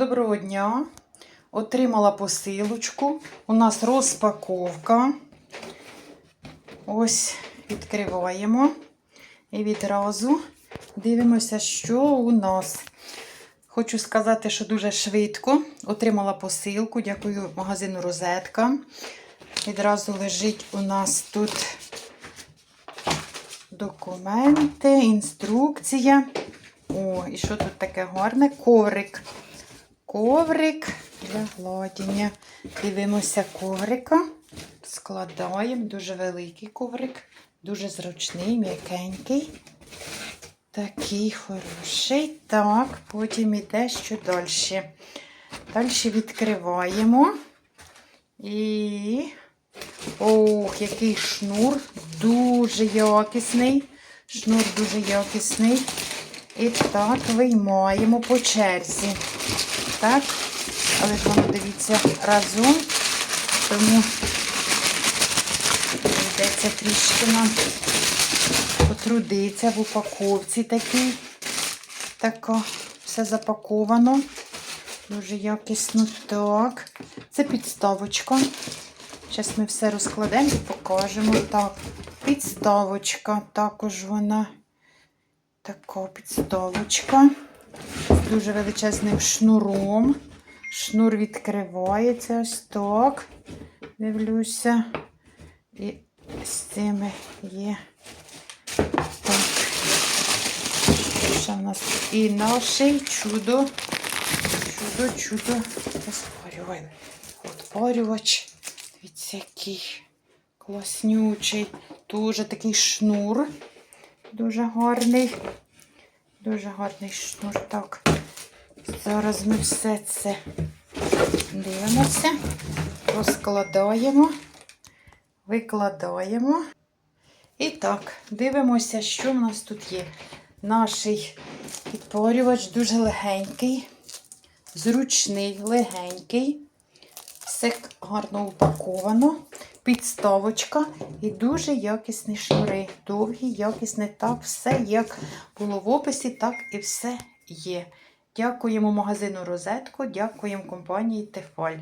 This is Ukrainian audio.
Доброго дня. Отримала посилочку. У нас розпаковка. Ось відкриваємо. І відразу дивимося, що у нас. Хочу сказати, що дуже швидко отримала посилку. Дякую магазину Розетка. Відразу лежить у нас тут документи, інструкція. О, і що тут таке гарне? Коврик. Коврик для гладіння. Дивимося коврика. Складаємо. Дуже великий коврик, дуже зручний, м'якенький. Такий хороший. Так, потім іде що далі. Далі відкриваємо. І. Ох, який шнур. Дуже якісний. Шнур дуже якісний. І так виймаємо по черзі. Так, але ж дивіться разом, тому йдеться трішки нам потрудиться в упаковці такій. Тако все запаковано. Дуже якісно. Так. Це підставочка. Зараз ми все розкладемо і покажемо. Так, підставочка. Також вона така підставочка з дуже величезним шнуром. Шнур відкривається ось так. Дивлюся. І з цими є. Так. Що в нас? І наш чудо. Чудо, чудо. Розпарювач. Отпарювач. Дивіться, який класнючий. Дуже такий шнур. Дуже гарний. Дуже гарний шнур. Так. Зараз ми все це дивимося, розкладаємо, викладаємо. І так, дивимося, що в нас тут є. Наш підпорювач дуже легенький, зручний, легенький. Все гарно упаковано. Підставочка і дуже якісні шнури. Довгі, якісні, так, все як було в описі, так і все є. Дякуємо магазину Розетко, дякуємо компанії Тефаль.